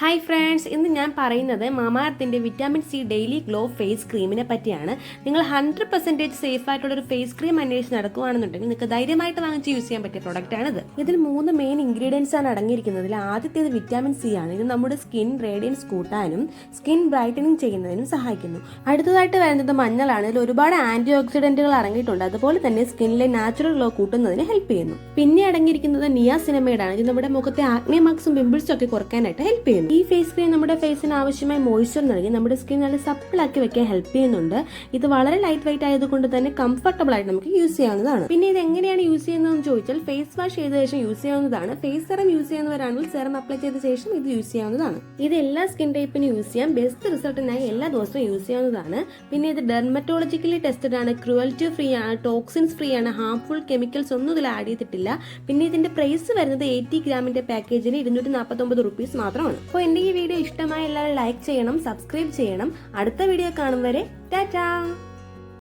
Hi friends ഇന്ന് ഞാൻ പറയുന്നത് മാമാർത്തിന്റെ vitamin C daily glow face ക്രീമിനെ പറ്റിയാണ്. നിങ്ങൾ ഹൺഡ്രഡ് പെർസെന്റേജ് സേഫ് ആയിട്ടുള്ള ഒരു ഫേസ് ക്രീം അന്വേഷിച്ച് നടക്കുകയാണെന്നുണ്ടെങ്കിൽ നിങ്ങൾക്ക് ധൈര്യമായിട്ട് വാങ്ങിച്ച് യൂസ് ചെയ്യാൻ പറ്റിയ പ്രോഡക്റ്റ് ആണിത്. ഇതിൽ മൂന്ന് മെയിൻ ഇൻഗ്രീഡിയൻസ് ആണ് അടങ്ങിയിരിക്കുന്നത്. ഇതിൽ ആദ്യത്തേത് വിറ്റാമിൻ സി ആണ്. ഇത് നമ്മുടെ സ്കിൻ റേഡിയൻസ് കൂട്ടാനും സ്കിൻ ബ്രൈറ്റനിങ് ചെയ്യുന്നതിനും സഹായിക്കുന്നു. അടുത്തതായിട്ട് വരുന്നത് മഞ്ഞളാണ്. ഇതിൽ ഒരുപാട് ആന്റി ഓക്സിഡന്റുകൾ അടങ്ങിയിട്ടുണ്ട്. അതുപോലെ തന്നെ സ്കിന്നിലെ നാച്ചുറൽ ഗ്ലോ കൂട്ടുന്നതിന് ഹെൽപ്പ് ചെയ്യുന്നു. പിന്നെ അടങ്ങിയിരിക്കുന്നത് നിയാസിനമൈഡ് ആണ്. ഇത് നമ്മുടെ മുഖത്തെ ആഗ്നേ മാർക്സും പിമ്പിൾസും ഒക്കെ കുറയ്ക്കാനായിട്ട് ഹെൽപ്പ് ചെയ്യുന്നു. ഈ ഫേസ് ക്രീം നമ്മുടെ ഫേസിന് ആവശ്യമായ മോയ്സ്ചർ നൽകി നമ്മുടെ സ്കിൻ നല്ല സപ്പിൾ ആക്കി വെക്കാൻ ഹെൽപ്പ് ചെയ്യുന്നുണ്ട്. ഇത് വളരെ ലൈറ്റ് വെയിറ്റ് ആയതുകൊണ്ട് തന്നെ കംഫർട്ടബിൾ ആയിട്ട് നമുക്ക് യൂസ് ചെയ്യാവുന്നതാണ്. പിന്നെ ഇത് എങ്ങനെയാണ് യൂസ് ചെയ്യുന്നതെന്ന് ചോദിച്ചാൽ ഫേസ് വാഷ് ചെയ്ത ശേഷം യൂസ് ചെയ്യാവുന്നതാണ്. ഫേസ് സെറം യൂസ് ചെയ്യുന്നവരാണെങ്കിൽ സെറം അപ്ലൈ ചെയ്ത ശേഷം ഇത് യൂസ് ചെയ്യാവുന്നതാണ്. ഇത് എല്ലാ സ്കിൻ ടൈപ്പിനും യൂസ് ചെയ്യാം. ബെസ്റ്റ് റിസൾട്ടിനായി എല്ലാ ദിവസവും യൂസ് ചെയ്യാവുന്നതാണ്. പിന്നെ ഇത് ഡെർമറ്റോളജിക്കലി ടെസ്റ്റഡ് ആണ്. ക്രുവൽറ്റി ഫ്രീ ആണ്. ടോക്സിൻസ് ഫ്രീ ആണ്. ഹാർംഫുൾ കെമിക്കൽസ് ഒന്നും ഇതിൽ ആഡ് ചെയ്തിട്ടില്ല. പിന്നെ ഇതിന്റെ പ്രൈസ് വരുന്നത് എയ്റ്റി ഗ്രാമിന്റെ പാക്കേജിന് ഇരുന്നൂറ്റി നാൽപ്പത്തൊമ്പത് റുപ്പീസ് മാത്രമാണ്. അപ്പോൾ എന്റെ ഈ വീഡിയോ ഇഷ്ടമായ എല്ലാവരും ലൈക്ക് ചെയ്യണം സബ്സ്ക്രൈബ് ചെയ്യണം. അടുത്ത വീഡിയോ കാണും വരെ ടാറ്റാ!